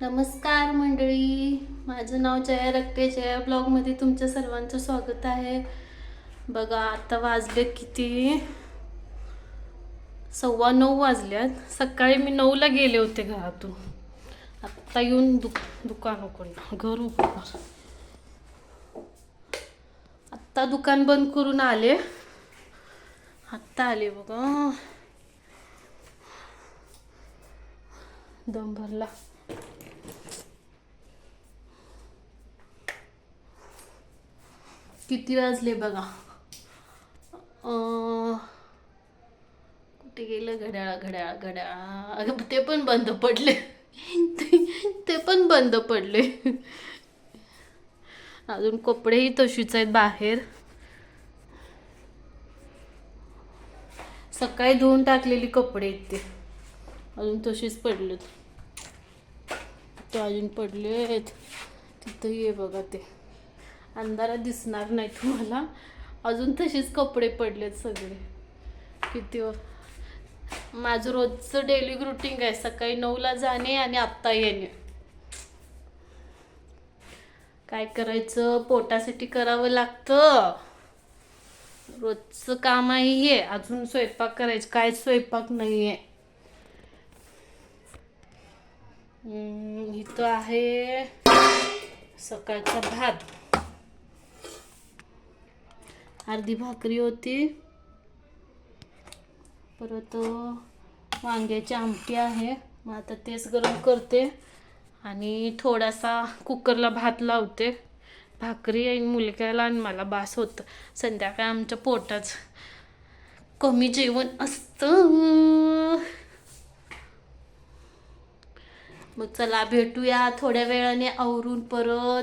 नमस्कार मंडळी. माझं नाव जया रक्ते जया ब्लॉगमध्ये तुमच्या सर्वांचं स्वागत आहे. बघा आता वाजले किती? सव्वा नऊ वाजल्यात. सकाळी मी नऊला गेले होते घरातून. आत्ता येऊन दुक दुकान उघडलं. घर उघडणार आत्ता दुकान बंद करून आले. आत्ता आले बघा. दम भरला. किती वाजले बघा. कुठे गेलं? घड्याळ घड्याळ घड्याळ. अगं ते पण बंद पडले. ते- पण बंद पडले. अजून कपडेही तशीच आहेत बाहेर. सकाळी धुवून टाकलेली कपडे आहेत ते. अजून तशीच पडलेत. ते अजून पडलेत. तिथंही आहे बघा ते. अंधारात दिसणार नाही तुम्हाला. अजून तसेच कपडे पडलेत सगळे. किती माझं रोजचं डेली रुटीन आहे सकाळी नऊला जाणे आणि आत्ता येणे. काय करायचं? पोटासाठी करावं लागतं. रोजचं काम आहे हे. अजून स्वयंपाक करायचं. काय स्वयंपाक नाही आहे इथं आहे सकाळचा भात. अर्धी भाकरी होती. परत वांग्याची आमटी आहे. मग आता तेच गरम करते. आणि थोडासा कुकरला भात लावते. भाकरी आणि मुलग्याला आणि मला बास होतं. संध्याकाळी आमच्या पोटाच कमी जेवण असतं. मग चला भेटूया थोड्या वेळाने आवरून परत.